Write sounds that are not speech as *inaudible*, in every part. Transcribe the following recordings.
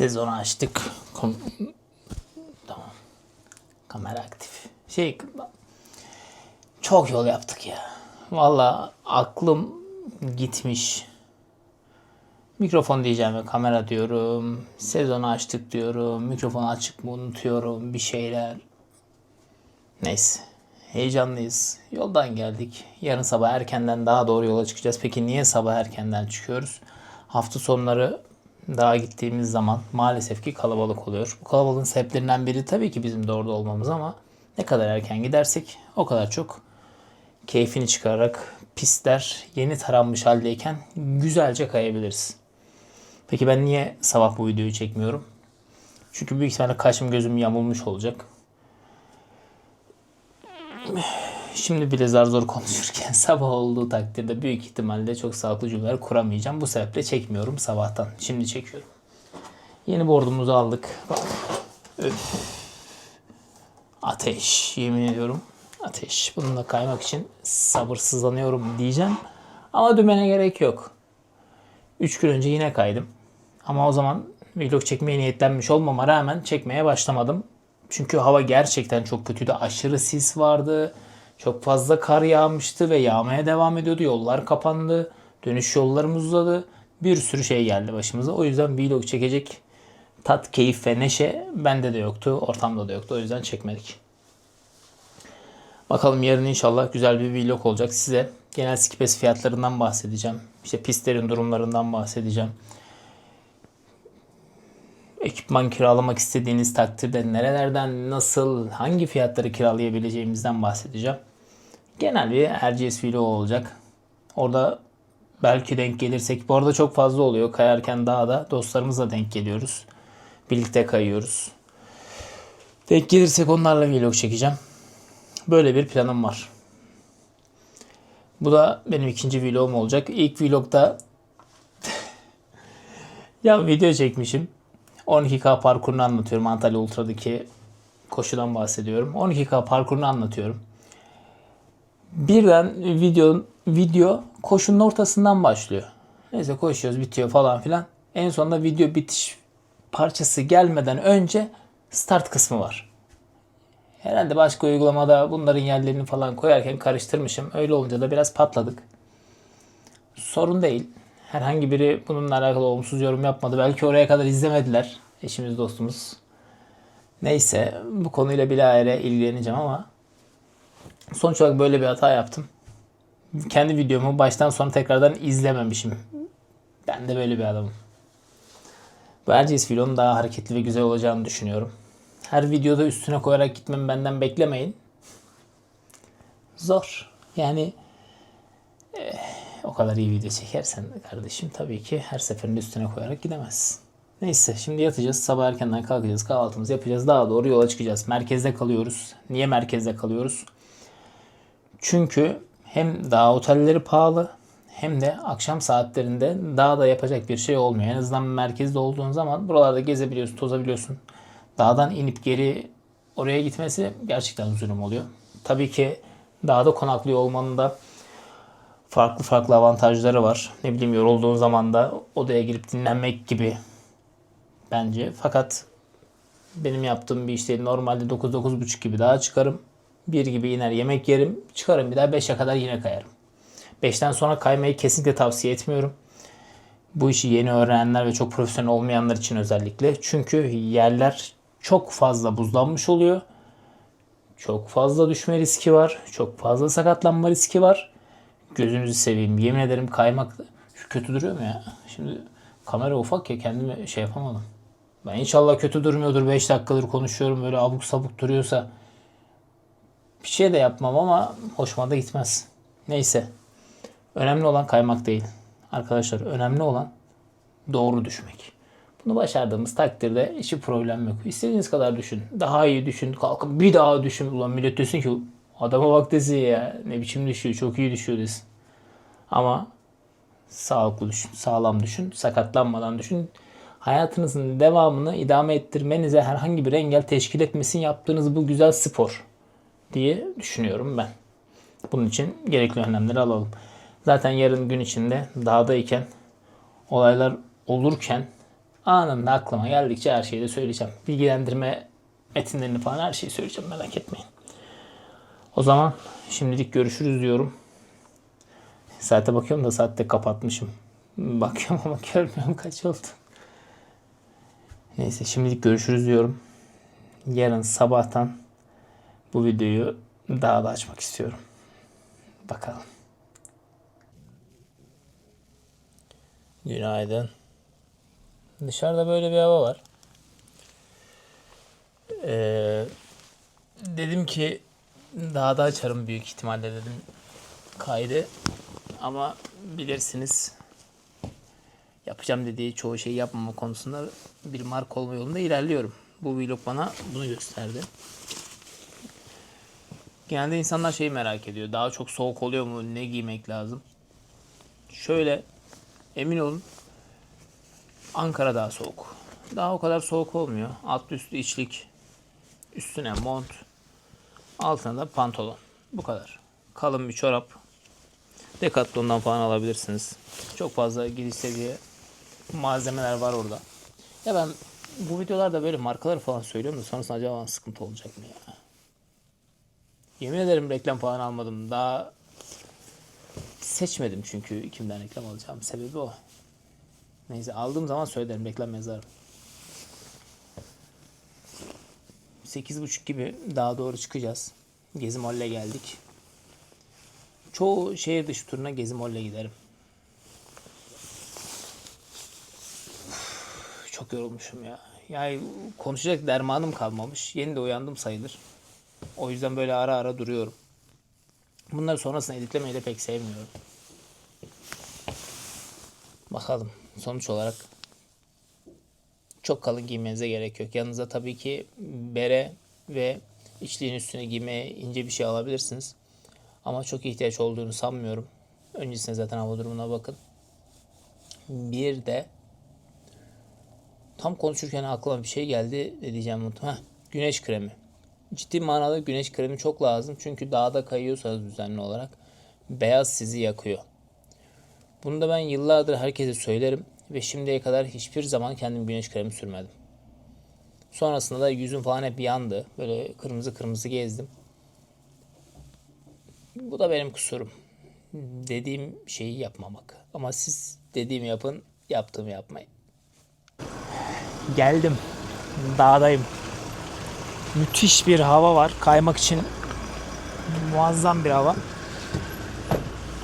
Sezonu açtık. Kom- tamam. Kamera aktif. Şey çok yol yaptık ya. Valla aklım gitmiş. Mikrofon diyeceğim ve kamera diyorum. Sezonu açtık diyorum. Mikrofonu açık mı unutuyorum bir şeyler. Neyse. Heyecanlıyız. Yoldan geldik. Yarın sabah erkenden daha doğru yola çıkacağız. Peki niye sabah erkenden çıkıyoruz? Hafta sonları daha gittiğimiz zaman maalesef ki kalabalık oluyor. Bu kalabalığın sebeplerinden biri tabii ki bizim de orada olmamız ama ne kadar erken gidersek o kadar çok keyfini çıkararak pistler yeni taranmış haldeyken güzelce kayabiliriz. Peki ben niye sabah bu videoyu çekmiyorum? Çünkü büyük ihtimalle kaşım gözüm yamulmuş olacak. Şimdi bile zar zor konuşurken *laughs* sabah olduğu takdirde büyük ihtimalle çok sağlıklı cümleler kuramayacağım. Bu sebeple çekmiyorum sabahtan. Şimdi çekiyorum. Yeni bordumuzu aldık. Öf. Ateş. Yemin ediyorum. Ateş. Bununla kaymak için sabırsızlanıyorum diyeceğim. Ama dümene gerek yok. 3 gün önce yine kaydım. Ama o zaman vlog çekmeye niyetlenmiş olmama rağmen çekmeye başlamadım. Çünkü hava gerçekten çok kötüydü. Aşırı sis vardı. Çok fazla kar yağmıştı ve yağmaya devam ediyordu. Yollar kapandı. Dönüş yollarımız uzadı. Bir sürü şey geldi başımıza. O yüzden vlog çekecek tat, keyif ve neşe bende de yoktu. Ortamda da yoktu. O yüzden çekmedik. Bakalım yarın inşallah güzel bir vlog olacak. Size genel skipes fiyatlarından bahsedeceğim. İşte pistlerin durumlarından bahsedeceğim. Ekipman kiralamak istediğiniz takdirde nerelerden, nasıl, hangi fiyatları kiralayabileceğimizden bahsedeceğim. Genel bir RGS vlog olacak. Orada belki denk gelirsek, bu arada çok fazla oluyor. Kayarken dağda dostlarımızla denk geliyoruz. Birlikte kayıyoruz. Denk gelirsek onlarla vlog çekeceğim. Böyle bir planım var. Bu da benim ikinci vlogum olacak. İlk vlogda *laughs* ya video çekmişim. 12K parkurunu anlatıyorum. Antalya Ultra'daki koşudan bahsediyorum. 12K parkurunu anlatıyorum. Birden video video koşunun ortasından başlıyor. Neyse koşuyoruz bitiyor falan filan. En sonunda video bitiş parçası gelmeden önce start kısmı var. Herhalde başka uygulamada bunların yerlerini falan koyarken karıştırmışım. Öyle olunca da biraz patladık. Sorun değil. Herhangi biri bununla alakalı olumsuz yorum yapmadı. Belki oraya kadar izlemediler. Eşimiz dostumuz. Neyse bu konuyla bilahare ilgileneceğim ama sonuç olarak böyle bir hata yaptım. Kendi videomu baştan sona tekrardan izlememişim. Ben de böyle bir adamım. Bu Erciyes vlogun daha hareketli ve güzel olacağını düşünüyorum. Her videoda üstüne koyarak gitmemi benden beklemeyin. Zor. Yani eh, o kadar iyi video çekersen kardeşim tabii ki her seferinde üstüne koyarak gidemezsin. Neyse şimdi yatacağız. Sabah erkenden kalkacağız. Kahvaltımızı yapacağız. Daha doğru yola çıkacağız. Merkezde kalıyoruz. Niye merkezde kalıyoruz? Çünkü hem dağ otelleri pahalı hem de akşam saatlerinde dağda yapacak bir şey olmuyor. En azından merkezde olduğun zaman buralarda gezebiliyorsun, tozabiliyorsun. Dağdan inip geri oraya gitmesi gerçekten zulüm oluyor. Tabii ki dağda konaklıyor olmanın da farklı farklı avantajları var. Ne bileyim yorulduğun zaman da odaya girip dinlenmek gibi bence. Fakat benim yaptığım bir işte normalde 9-9.30 gibi daha çıkarım. 1 gibi iner yemek yerim. Çıkarım bir daha 5'e kadar yine kayarım. 5'ten sonra kaymayı kesinlikle tavsiye etmiyorum. Bu işi yeni öğrenenler ve çok profesyonel olmayanlar için özellikle. Çünkü yerler çok fazla buzlanmış oluyor. Çok fazla düşme riski var. Çok fazla sakatlanma riski var. Gözünüzü seveyim. Yemin ederim kaymak şu kötü duruyor mu ya? Şimdi kamera ufak ya kendimi şey yapamadım. Ben inşallah kötü durmuyordur. 5 dakikadır konuşuyorum böyle abuk sabuk duruyorsa. Bir şey de yapmam ama hoşuma da gitmez. Neyse. Önemli olan kaymak değil. Arkadaşlar önemli olan doğru düşmek. Bunu başardığımız takdirde hiçbir problem yok. İstediğiniz kadar düşün. Daha iyi düşün. Kalkın bir daha düşün. Ulan millet desin ki adama bak desin ya. Ne biçim düşüyor. Çok iyi düşüyor desin. Ama sağlıklı düşün. Sağlam düşün. Sakatlanmadan düşün. Hayatınızın devamını idame ettirmenize herhangi bir engel teşkil etmesin yaptığınız bu güzel spor diye düşünüyorum ben. Bunun için gerekli önlemleri alalım. Zaten yarın gün içinde dağdayken olaylar olurken Anında aklıma geldikçe her şeyi de söyleyeceğim. Bilgilendirme metinlerini falan her şeyi söyleyeceğim merak etmeyin. O zaman şimdilik görüşürüz diyorum. Saate bakıyorum da saatte kapatmışım. Bakıyorum ama *laughs* görmüyorum kaç oldu. Neyse şimdilik görüşürüz diyorum. Yarın sabahtan bu videoyu daha da açmak istiyorum. Bakalım. Günaydın. Dışarıda böyle bir hava var. Ee, dedim ki daha da açarım büyük ihtimalle dedim kaydı. Ama bilirsiniz yapacağım dediği çoğu şeyi yapmama konusunda bir mark olma yolunda ilerliyorum. Bu vlog bana bunu gösterdi. Genelde insanlar şeyi merak ediyor. Daha çok soğuk oluyor mu? Ne giymek lazım? Şöyle emin olun Ankara daha soğuk. Daha o kadar soğuk olmuyor. Alt üstü içlik, üstüne mont, altına da pantolon. Bu kadar. Kalın bir çorap. Decathlon'dan falan alabilirsiniz. Çok fazla giriş seviye malzemeler var orada. Ya ben bu videolarda böyle markaları falan söylüyorum da sonrasında acaba sıkıntı olacak mı ya? Yemin ederim reklam falan almadım. Daha seçmedim çünkü kimden reklam alacağım. Sebebi o. Neyse aldığım zaman söylerim reklam yazarım. 8.30 gibi daha doğru çıkacağız. Gezi Molle geldik. Çoğu şehir dışı turuna Gezi Molle giderim. Çok yorulmuşum ya. Yani konuşacak dermanım kalmamış. Yeni de uyandım sayılır. O yüzden böyle ara ara duruyorum. Bunları sonrasında editlemeyi de pek sevmiyorum. Bakalım sonuç olarak çok kalın giymenize gerek yok. Yanınıza tabii ki bere ve içliğin üstüne giymeye ince bir şey alabilirsiniz. Ama çok ihtiyaç olduğunu sanmıyorum. Öncesinde zaten hava durumuna bakın. Bir de tam konuşurken aklıma bir şey geldi diyeceğim unuttum. Heh, güneş kremi. Ciddi manada güneş kremi çok lazım. Çünkü dağda kayıyorsanız düzenli olarak beyaz sizi yakıyor. Bunu da ben yıllardır herkese söylerim ve şimdiye kadar hiçbir zaman kendim güneş kremi sürmedim. Sonrasında da yüzüm falan hep yandı. Böyle kırmızı kırmızı gezdim. Bu da benim kusurum. Dediğim şeyi yapmamak. Ama siz dediğimi yapın, yaptığımı yapmayın. Geldim. Dağdayım. Müthiş bir hava var. Kaymak için muazzam bir hava.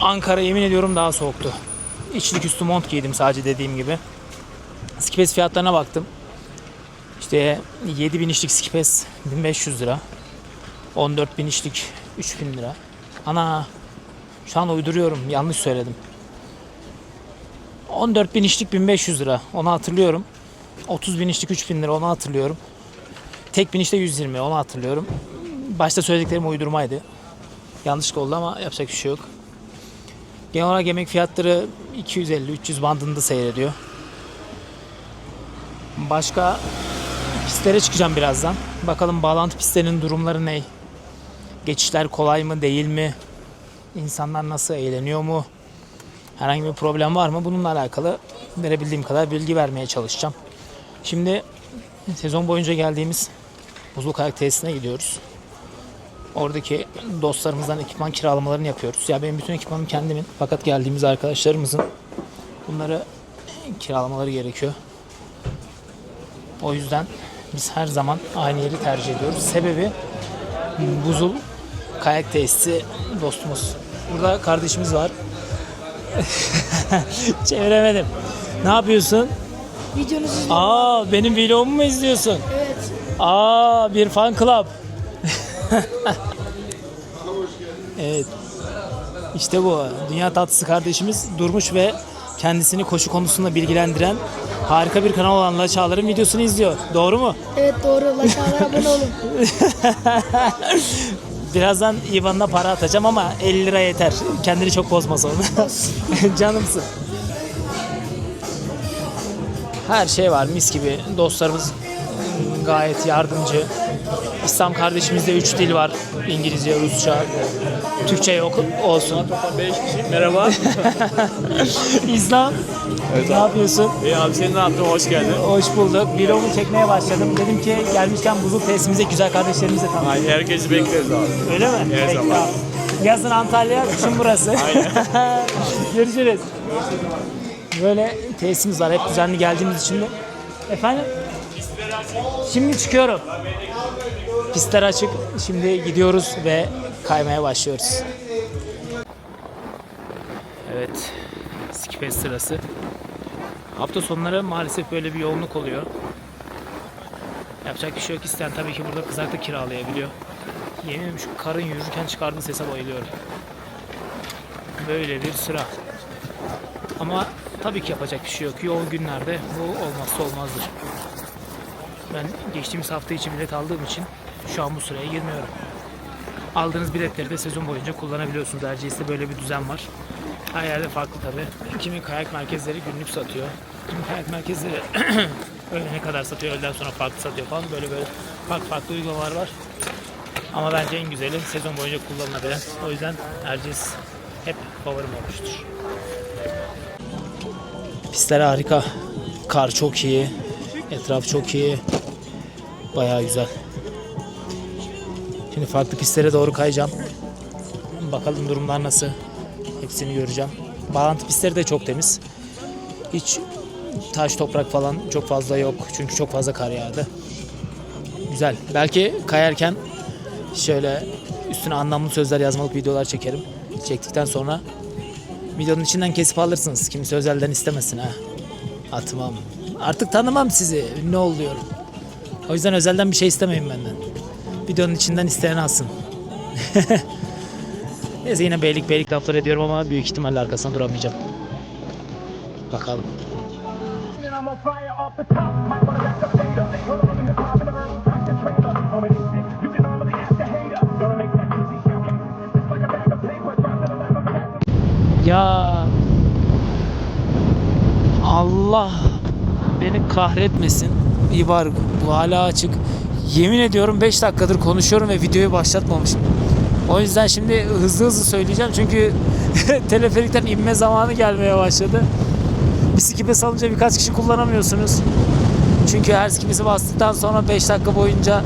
Ankara yemin ediyorum daha soğuktu. İçlik üstü mont giydim sadece dediğim gibi. Skipes fiyatlarına baktım. İşte 7000 içlik skipes 1500 lira. 14 içlik 3000 lira. Ana şu an uyduruyorum yanlış söyledim. 14 bin içlik 1500 lira onu hatırlıyorum. 30 bin içlik 3000 lira onu hatırlıyorum. Tek binişte 120 onu hatırlıyorum. Başta söylediklerim uydurmaydı. Yanlışlık oldu ama yapacak bir şey yok. Genel olarak yemek fiyatları 250-300 bandında seyrediyor. Başka pistlere çıkacağım birazdan. Bakalım bağlantı pistlerinin durumları ne? Geçişler kolay mı değil mi? İnsanlar nasıl eğleniyor mu? Herhangi bir problem var mı? Bununla alakalı verebildiğim kadar bilgi vermeye çalışacağım. Şimdi sezon boyunca geldiğimiz buzul kayak tesisine gidiyoruz. Oradaki dostlarımızdan ekipman kiralamalarını yapıyoruz. Ya benim bütün ekipmanım kendimin. Fakat geldiğimiz arkadaşlarımızın bunları kiralamaları gerekiyor. O yüzden biz her zaman aynı yeri tercih ediyoruz. Sebebi buzul kayak tesisi dostumuz. Burada kardeşimiz var. *laughs* Çeviremedim. Ne yapıyorsun? Videonuzu izliyorum. Aa benim vlogumu mu izliyorsun? Evet. Aa bir fan club. evet. İşte bu. Dünya tatlısı kardeşimiz Durmuş ve kendisini koşu konusunda bilgilendiren harika bir kanal olan La Çağlar'ın videosunu izliyor. Doğru mu? Evet doğru. Laşağlara abone olun. *laughs* Birazdan IBAN'ına para atacağım ama 50 lira yeter. Kendini çok bozma sonra. *laughs* Canımsın. Her şey var mis gibi. Dostlarımız gayet yardımcı. İslam kardeşimizde 3 dil var. İngilizce, Rusça, Türkçe yok olsun. 5 kişi. Merhaba. *laughs* İslam. ne yapıyorsun? İyi abi sen ne yaptın? Hoş geldin. Hoş bulduk. Vlogu çekmeye başladım. Dedim ki gelmişken buzul tesisimize güzel kardeşlerimizle tanışalım. Ay, herkesi bekleriz abi. Öyle mi? Her Peki, zaman. tamam. Yazın Antalya, kışın burası. *laughs* Görüşürüz. Böyle tesisimiz var. Hep düzenli geldiğimiz için de. Efendim? Şimdi çıkıyorum. Pistler açık. Şimdi gidiyoruz ve kaymaya başlıyoruz. Evet. Skipes sırası. Hafta sonları maalesef böyle bir yoğunluk oluyor. Yapacak bir şey yok. İsteyen tabii ki burada kızakta kiralayabiliyor. Yemin şu karın yürürken çıkardığı sese bayılıyorum. Böyle bir sıra. Ama tabii ki yapacak bir şey yok. Yoğun günlerde bu olmazsa olmazdır. Ben geçtiğimiz hafta için bilet aldığım için şu an bu sıraya girmiyorum. Aldığınız biletleri de sezon boyunca kullanabiliyorsunuz. Erciyes'te böyle bir düzen var. Her yerde farklı tabii. Kimi kayak merkezleri günlük satıyor. Kimi kayak merkezleri *clears throat* öğlene kadar satıyor. Öğleden sonra farklı satıyor falan. Böyle böyle farklı farklı uygulamalar var. Ama bence en güzeli sezon boyunca kullanılabilen. O yüzden Erciyes hep favorim olmuştur. Pistler harika. Kar çok iyi. Etraf çok iyi. Bayağı güzel. Şimdi farklı pistlere doğru kayacağım. Bakalım durumlar nasıl. Hepsini göreceğim. Bağlantı pistleri de çok temiz. Hiç taş toprak falan çok fazla yok. Çünkü çok fazla kar yağdı. Güzel. Belki kayarken şöyle üstüne anlamlı sözler yazmalık videolar çekerim. Çektikten sonra videonun içinden kesip alırsınız. Kimse özelden istemesin ha. Atmam. Artık tanımam sizi. Ünlü oluyorum. O yüzden özelden bir şey istemeyin benden. Videonun içinden isteyen alsın. *laughs* Neyse yine beylik beylik laflar ediyorum ama büyük ihtimalle arkasına duramayacağım. Bakalım. Ya Allah beni kahretmesin. İyi bari bu hala açık. Yemin ediyorum 5 dakikadır konuşuyorum ve videoyu başlatmamışım. O yüzden şimdi hızlı hızlı söyleyeceğim çünkü *laughs* teleferikten inme zamanı gelmeye başladı. Bisiklet salınca birkaç kişi kullanamıyorsunuz. Çünkü her skipisi bastıktan sonra 5 dakika boyunca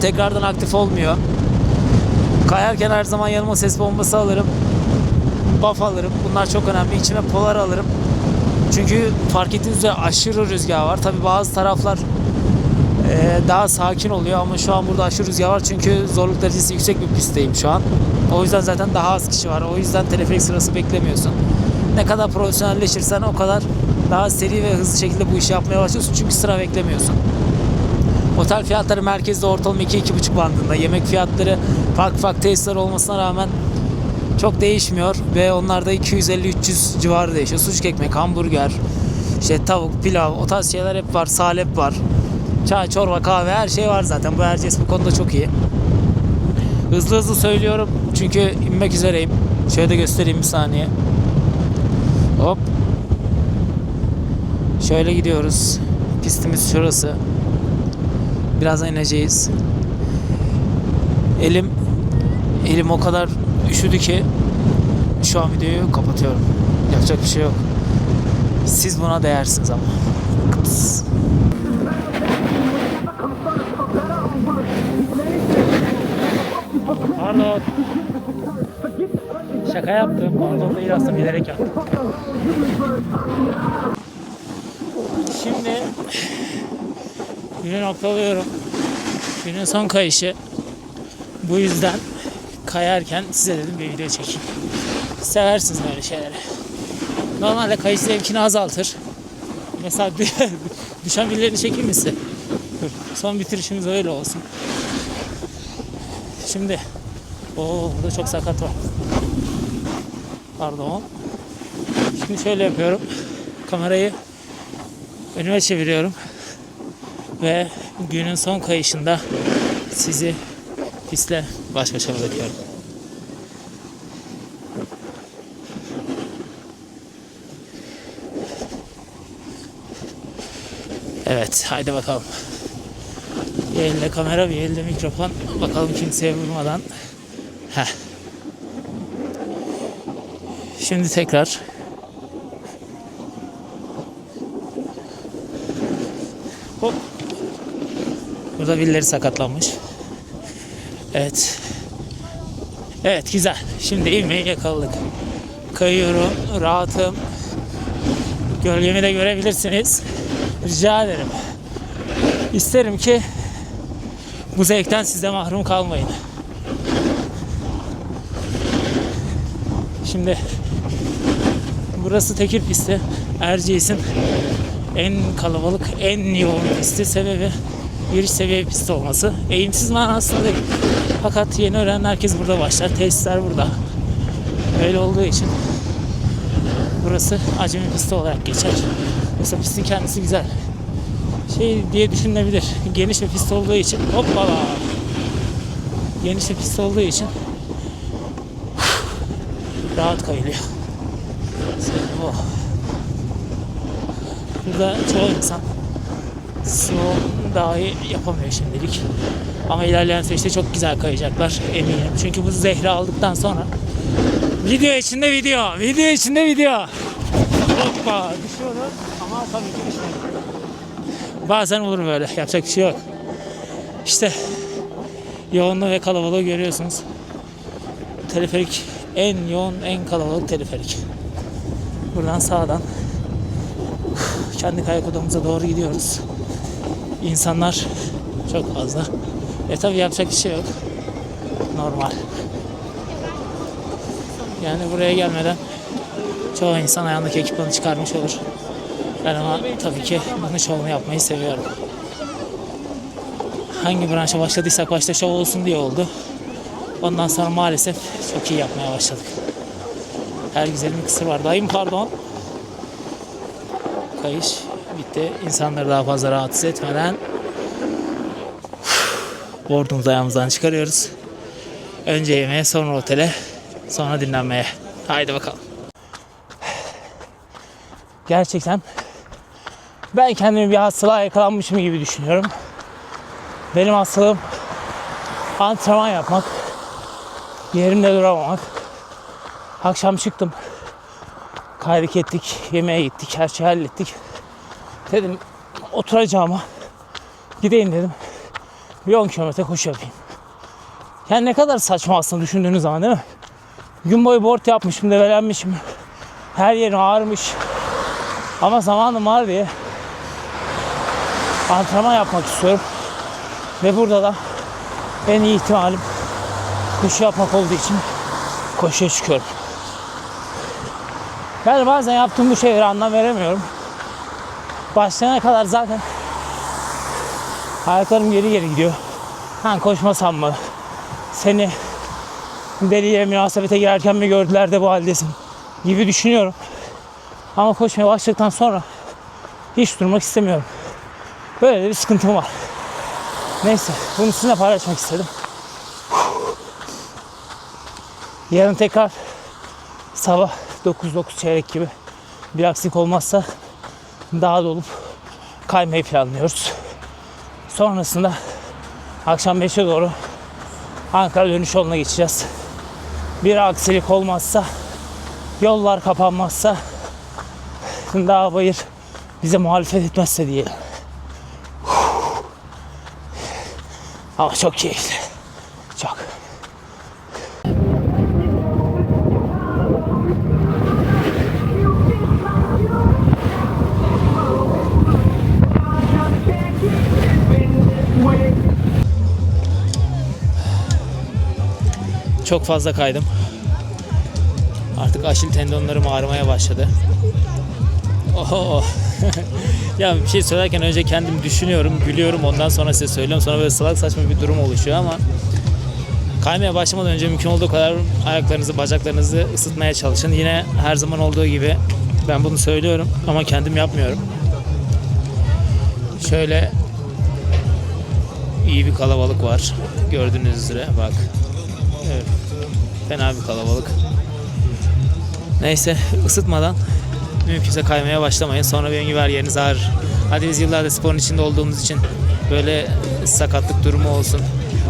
tekrardan aktif olmuyor. Kayarken her zaman yanıma ses bombası alırım buff alırım. Bunlar çok önemli. İçime polar alırım. Çünkü fark ettiğiniz üzere aşırı rüzgar var. Tabi bazı taraflar eee, daha sakin oluyor ama şu an burada aşırı rüzgar var. Çünkü zorluk derecesi yüksek bir pistteyim şu an. O yüzden zaten daha az kişi var. O yüzden teleferik sırası beklemiyorsun. Ne kadar profesyonelleşirsen o kadar daha seri ve hızlı şekilde bu işi yapmaya başlıyorsun. Çünkü sıra beklemiyorsun. Otel fiyatları merkezde ortalama 2-2,5 bandında. Yemek fiyatları farklı farklı tesisler olmasına rağmen çok değişmiyor ve onlarda 250-300 civarı değişiyor. Sucuk ekmek, hamburger, işte tavuk, pilav o tarz şeyler hep var. Salep var. Çay, çorba, kahve her şey var zaten. Bu Erciyes bu konuda çok iyi. Hızlı hızlı söylüyorum çünkü inmek üzereyim. Şöyle de göstereyim bir saniye. Hop. Şöyle gidiyoruz. Pistimiz şurası. Birazdan ineceğiz. Elim elim o kadar üşüdü ki şu an videoyu kapatıyorum. Yapacak bir şey yok. Siz buna değersiniz ama. Kıps. Pardon. Şaka yaptım. Pardon değil aslında bilerek yaptım. Şimdi günü noktalıyorum. Günün son kayışı. Bu yüzden kayarken size dedim bir video çekeyim. Seversiniz böyle şeyleri. Normalde kayış zevkini azaltır. Mesela *laughs* düşen birilerini çekeyim mi size? Son bitirişimiz öyle olsun. Şimdi o burada çok sakat var. Pardon. Şimdi şöyle yapıyorum. Kamerayı önüme çeviriyorum. Ve günün son kayışında sizi pistle baş başa bırakıyorum. Evet, haydi bakalım. Bir elde kamera bir elde mikrofon. Bakalım kimseye vurmadan. Heh. Şimdi tekrar Hop. Burada birileri sakatlanmış. Evet. Evet güzel. Şimdi ivmeyi yakaladık. Kayıyorum. Rahatım. Gölgemi de görebilirsiniz. Rica ederim. İsterim ki bu zevkten siz de mahrum kalmayın. Şimdi burası Tekir pisti. Erciyes'in en kalabalık, en yoğun pisti. Sebebi giriş seviye pisti olması. Eğimsiz manasında değil. Fakat yeni öğrenen herkes burada başlar. Tesisler burada. Öyle olduğu için burası acemi pisti olarak geçer. Yoksa pistin kendisi güzel. Şey diye düşünülebilir. Geniş bir pist olduğu için hoppala. Geniş bir pist olduğu için rahat kayılıyor. Sebebi o. Burada çoğu insan slow dahi yapamıyor şimdilik. Ama ilerleyen süreçte çok güzel kayacaklar eminim. Çünkü bu zehri aldıktan sonra video içinde video, video içinde video. Hoppa düşüyorlar ama tabii ki düşmedi. Bazen olur böyle. Yapacak bir şey yok. İşte yoğunluğu ve kalabalığı görüyorsunuz. Teleferik en yoğun, en kalabalık teleferik. Buradan sağdan kendi kayak odamıza doğru gidiyoruz. İnsanlar çok fazla. E tabi yapacak bir şey yok. Normal. Yani buraya gelmeden çoğu insan ayağındaki ekipmanı çıkarmış olur. Ben ama tabii ki bunun şovunu yapmayı seviyorum. Hangi branşa başladıysak başta şov olsun diye oldu. Ondan sonra maalesef çok iyi yapmaya başladık. Her güzelin kısır var. Dayım pardon. Kayış bitti. İnsanları daha fazla rahatsız etmeden Bordumuzu ayağımızdan çıkarıyoruz. Önce yemeğe, sonra otele, sonra dinlenmeye. Haydi bakalım. Gerçekten ben kendimi bir hastalığa yakalanmışım gibi düşünüyorum. Benim hastalığım antrenman yapmak, yerimde duramamak. Akşam çıktım. Kaydık ettik, yemeğe gittik, her şeyi hallettik. Dedim oturacağıma gideyim dedim. Bir 10 kilometre koşu yapayım. Yani ne kadar saçma aslında düşündüğünüz zaman değil mi? Gün boyu board yapmışım, develenmişim. Her yerim ağrımış. Ama zamanım var diye antrenman yapmak istiyorum. Ve burada da en iyi ihtimalim koşu yapmak olduğu için koşuya çıkıyorum. Yani bazen yaptığım bu şeyleri anlam veremiyorum. Başlayana kadar zaten ayaklarım geri geri gidiyor. Ha koşmasam mı? Seni deliye münasebete girerken mi gördüler de bu haldesin gibi düşünüyorum. Ama koşmaya başladıktan sonra hiç durmak istemiyorum. Böyle bir sıkıntım var. Neyse bunu sizinle paylaşmak istedim. Yarın tekrar sabah 9-9 çeyrek gibi bir aksilik olmazsa daha dolup kaymayı planlıyoruz. Sonrasında akşam 5'e doğru Ankara dönüş yoluna geçeceğiz. Bir aksilik olmazsa, yollar kapanmazsa, daha bayır bize muhalefet etmezse diyelim. Ama çok keyifli. Çok fazla kaydım. Artık aşil tendonlarım ağrımaya başladı. Oho. *laughs* ya bir şey söylerken önce kendim düşünüyorum, gülüyorum. Ondan sonra size söylüyorum. Sonra böyle salak saçma bir durum oluşuyor ama kaymaya başlamadan önce mümkün olduğu kadar ayaklarınızı, bacaklarınızı ısıtmaya çalışın. Yine her zaman olduğu gibi ben bunu söylüyorum ama kendim yapmıyorum. Şöyle iyi bir kalabalık var. Gördüğünüz üzere bak. Evet. Fena bir kalabalık. Neyse ısıtmadan mümkünse kaymaya başlamayın. Sonra benim gibi her yeriniz ağrır. Hadi biz yıllardır sporun içinde olduğumuz için böyle sakatlık durumu olsun,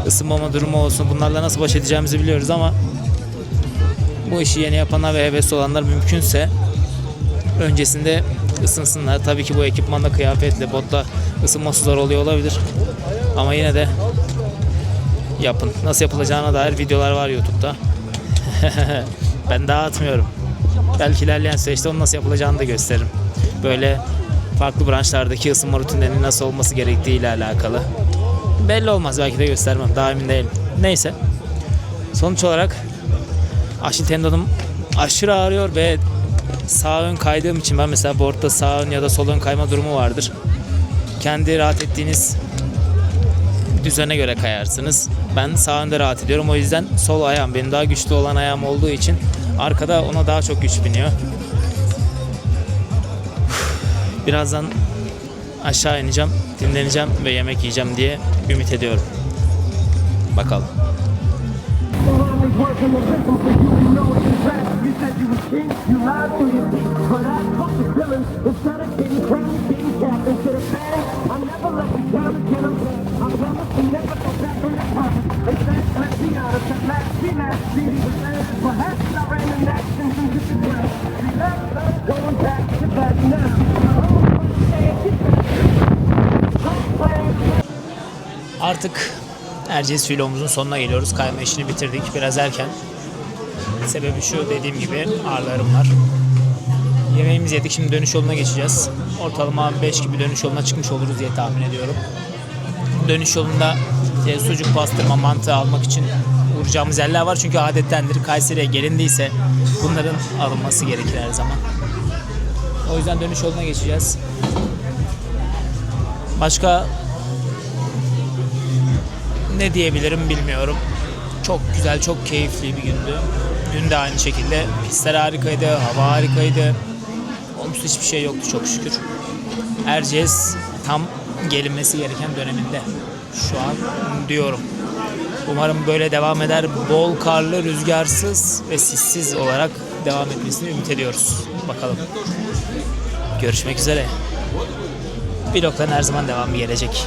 ısınmama durumu olsun bunlarla nasıl baş edeceğimizi biliyoruz ama bu işi yeni yapanlar ve hevesli olanlar mümkünse öncesinde ısınsınlar. Tabii ki bu ekipmanla, kıyafetle, botla ısınması zor oluyor olabilir. Ama yine de yapın. Nasıl yapılacağına dair videolar var YouTube'da. *laughs* ben daha atmıyorum. Belki ilerleyen süreçte onun nasıl yapılacağını da gösteririm. Böyle farklı branşlardaki ısınma rutinlerinin nasıl olması gerektiği ile alakalı. Belli olmaz belki de göstermem. Daha emin değilim. Neyse. Sonuç olarak Aşil tendonum aşırı ağrıyor ve sağ ön kaydığım için ben mesela boardda sağ ön ya da sol ön kayma durumu vardır. Kendi rahat ettiğiniz düzene göre kayarsınız. Ben sağ önde rahat ediyorum. O yüzden sol ayağım benim daha güçlü olan ayağım olduğu için arkada ona daha çok güç biniyor. *sighs* Birazdan aşağı ineceğim, dinleneceğim ve yemek yiyeceğim diye ümit ediyorum. Bakalım. you, said you was king, you lied to your. But I fuck the villain. Instead of Artık Erciyes filomuzun sonuna geliyoruz. Kayma işini bitirdik. Biraz erken. Sebebi şu dediğim gibi ağrılarım var. Yemeğimizi yedik. Şimdi dönüş yoluna geçeceğiz. Ortalama 5 gibi dönüş yoluna çıkmış oluruz diye tahmin ediyorum. Dönüş yolunda e, sucuk pastırma mantı almak için uğrayacağımız yerler var. Çünkü adettendir Kayseri'ye gelindiyse bunların alınması gerekir her zaman. O yüzden dönüş yoluna geçeceğiz. Başka ne diyebilirim bilmiyorum. Çok güzel, çok keyifli bir gündü. Dün de aynı şekilde. Pistler harikaydı, hava harikaydı. Olumsuz hiçbir şey yoktu çok şükür. Erciyes tam gelinmesi gereken döneminde. Şu an diyorum. Umarım böyle devam eder. Bol karlı, rüzgarsız ve sissiz olarak devam etmesini ümit ediyoruz. Bakalım. Görüşmek üzere. Vlogların her zaman devamı gelecek.